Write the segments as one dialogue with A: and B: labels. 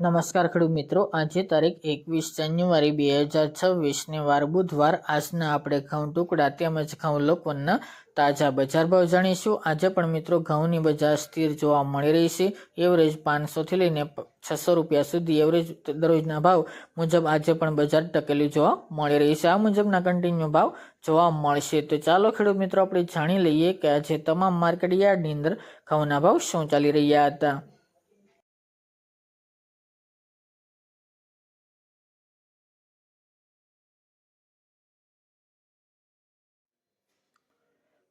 A: નમસ્કાર ખેડૂત મિત્રો, આજે તારીખ એકવીસ જાન્યુઆરી બે હજાર છવ્વીસને વાર બુધવાર. આજના આપણે ઘઉં ટુકડા તેમજ ઘઉં લોકોના તાજા બજાર ભાવ જાણીશું. આજે પણ મિત્રો ઘઉંની બજાર સ્થિર જોવા મળી રહી છે. એવરેજ પાંચસોથી લઈને છસો રૂપિયા સુધી એવરેજ દરરોજના ભાવ મુજબ આજે પણ બજાર ટકેલી જોવા મળી રહી છે. આ મુજબના કન્ટિન્યુ ભાવ જોવા મળશે. તો ચાલો ખેડૂત મિત્રો, આપણે જાણી લઈએ કે આજે તમામ માર્કેટ યાર્ડની અંદર ઘઉંના ભાવ શું ચાલી રહ્યા હતા.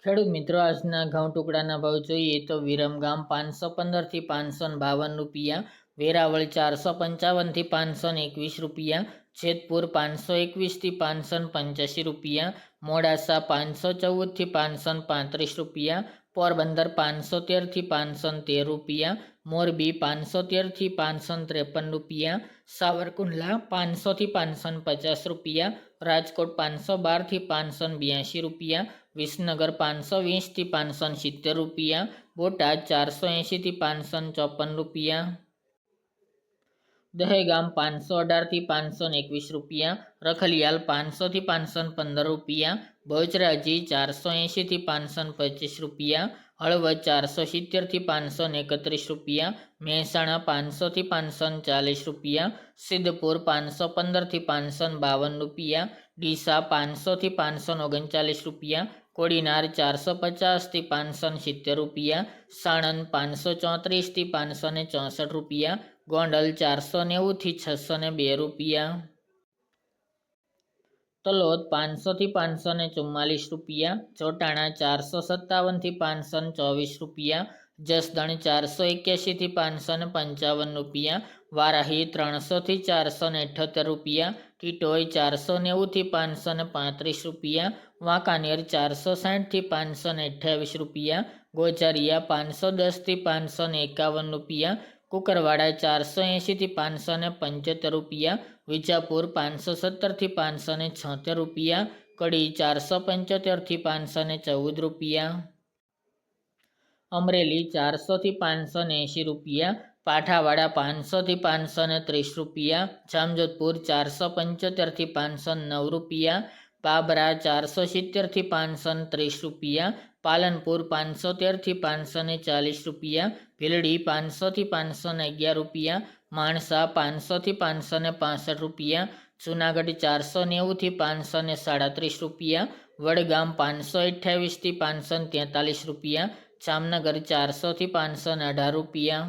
A: ખેડૂત મિત્રો, આજના ઘઉં ટુકડાના ભાવ જોઈએ તો વિરમગામ પાંચસો પંદરથી પાંચસો બાવન રૂપિયા, વેરાવળ ચારસો પંચાવનથી પાંચસો એકવીસ રૂપિયા, જેતપુર પાંચસો એકવીસથી પાંચસો પંચ્યાસી રૂપિયા, મોડાસા પાંચસો ચૌદથી પાંચસો પાંત્રીસ રૂપિયા પોરબંદર પાંચસો તેરથી પાંચસો તેર રૂપિયા, મોરબી પાંચસો તેરથી પાંચસો ત્રેપન રૂપિયા, સાવરકુંડલા પાંચસોથી પાંચસો પચાસ રૂપિયા, રાજકોટ પાંચસો બારથી પાંચસો બ્યાસી રૂપિયા, વિસનગર પાંચસો વીસથી પાંચસો સિત્તેર રૂપિયા, બોટાદ ચારસો એંશીથી પાંચસો ચોપન રૂપિયા. દહેગામ પાંચસો અઢારથી પાંચસો એકવીસ રૂપિયા રખલિયાલ પાંચસોથી પાંચસો પંદર રૂપિયા બહુચરાજી ચારસો એંશીથી પાંચસો પચીસ રૂપિયા, હળવદ ચારસો સિત્તેરથી પાંચસો એકત્રીસ રૂપિયા, મહેસાણા પાંચસોથી પાંચસો ને ચાલીસ રૂપિયા, સિદ્ધપુર પાંચસો પંદરથી પાંચસો બાવન રૂપિયા, ડીસા પાંચસોથી પાંચસો ઓગણચાલીસ રૂપિયા, કોડીનાર ચારસો પચાસથી પાંચસો સિત્તેર રૂપિયા, સાણંદ પાંચસો ચોત્રીસથી પાંચસો ને ચોસઠ રૂપિયા, ગોંડલ ચારસો નેવુંથી છસો બે રૂપિયા. તલોદ પાંચસોથી પાંચસો ને ચુમ્માલીસ રૂપિયા, ચોટાણા ચારસો સત્તાવનથી પાંચસો ને ચોવીસ રૂપિયા, જસદણ ચારસો એક્યાસીથી પાંચસો ને પંચાવન રૂપિયા, વારાહી ત્રણસોથી ચારસો ને અઠ્યોતેર રૂપિયા, ટીટોઈ ચારસો નેવુંથી પાંચસો ને પાંત્રીસ રૂપિયા, વાંકાનેર ચારસો સાઠથી પાંચસો ને અઠ્યાવીસ રૂપિયા, ગોજારિયા પાંચસો દસથી પાંચસો ને એકાવન રૂપિયા કુકરવાડા ચારસો એંશીથી પાંચસો ને પંચોતેર રૂપિયા, વિજાપુર પાંચસો સત્તરથી પાંચસો ને છોતેર રૂપિયા, કડી ચારસો પંચોતેરથી પાંચસો ને ચૌદ રૂપિયા. અમરેલી ચારસોથી પાંચસો ને એંશી રૂપિયા, પાઠાવાડા પાંચસોથી પાંચસો ને ત્રીસ રૂપિયા, જામજોધપુર ચારસો પંચોતેરથી પાંચસો નવ રૂપિયા, બાબરા ચારસો સિત્તેરથી પાંચસો ત્રીસ રૂપિયા, પાલનપુર પાંચસો તેરથી પાંચસો ચાલીસ રૂપિયા ભીલડી પાંચસોથી પાંચસો ને અગિયાર રૂપિયા, માણસા પાંચસોથી પાંચસો ને પાસઠ રૂપિયા, જુનાગઢ ચારસો નેવુંથી પાંચસો ને સાડત્રીસ રૂપિયા, વડગામ પાંચસો અઠ્યાવીસથી પાંચસો ને તેતાલીસ રૂપિયા, જામનગર ચારસોથી પાંચસો ને અઢાર રૂપિયા.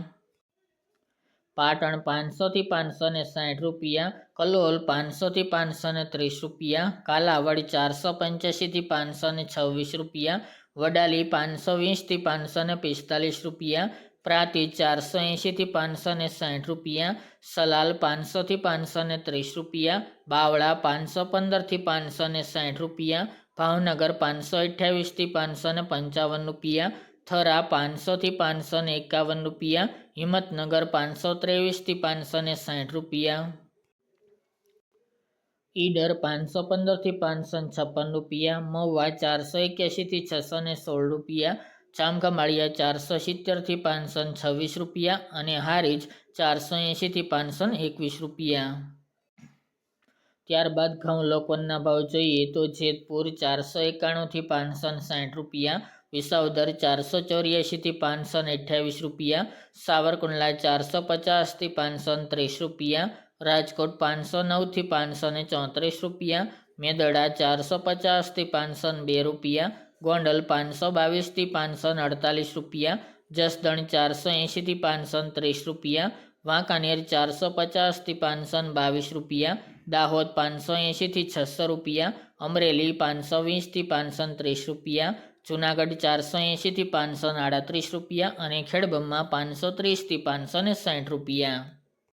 A: પાટણ પાંચસોથી પાંચસો ને સાઠ રૂપિયા, કલોલ પાંચસોથી પાંચસો ને ત્રીસ રૂપિયા, કાલાવડ ચારસો પંચ્યાસીથી પાંચસો ને છવ્વીસ રૂપિયા, વડાલી પાંચસો વીસથી પાંચસો ને પિસ્તાલીસ રૂપિયા પ્રાંતિજ ચારસો એંશીથી પાંચસો ને સાઠ રૂપિયા, સલાલ પાંચસોથી પાંચસો ને ત્રીસ રૂપિયા, બાવળા પાંચસો પંદરથી પાંચસો ને સાઠ રૂપિયા, ભાવનગર પાંચસો અઠ્યાવીસથી પાંચસો ને પંચાવન રૂપિયા, થરા પાંચસોથી પાંચસો ને એકાવન રૂપિયા, હિંમતનગર પાંચસો ત્રેવીસથી પાંચસો ને સાઠ રૂપિયા. ઈડર પાંચસો પંદરથી પાંચસો છપ્પન રૂપિયા, મહુવા ચારસો એક્યાસીથી છસો ને સોળ રૂપિયા ચામખમાળિયા ચારસો સિત્તેરથી પાંચસો છવ્વીસ રૂપિયા અને હારીજ ચારસો એંશીથી પાંચસો એકવીસ રૂપિયા. ત્યારબાદ ઘઉં લોકોના ભાવ જોઈએ તો જેતપુર ચારસો એકાણુંથી પાંચસો સાઠ રૂપિયા, વિસાવદર ચારસો ચોર્યાસીથી પાંચસો અઠ્યાવીસ રૂપિયા, સાવરકુંડલા ચારસો પચાસથી પાંચસો ત્રીસ રૂપિયા, રાજકોટ પાંચસો નવથી પાંચસો ને ચોત્રીસ રૂપિયા, મેદડા ચારસો પચાસથી પાંચસો બે રૂપિયા ગોંડલ પાંચસો બાવીસથી પાંચસો અડતાલીસ રૂપિયા, જસદણ ચારસો એંશીથી પાંચસો ત્રીસ રૂપિયા, વાંકાનેર ચારસો પચાસથી પાંચસો બાવીસ રૂપિયા, દાહોદ પાંચસો એંશીથી છસો રૂપિયા, અમરેલી પાંચસો વીસથી પાંચસો ત્રીસ રૂપિયા, જુનાગઢ ચારસો એંશીથી પાંચસો આડત્રીસ રૂપિયા અને ખેડબમમાં પાંચસો ત્રીસથી પાંચસો ને સાઠ રૂપિયા.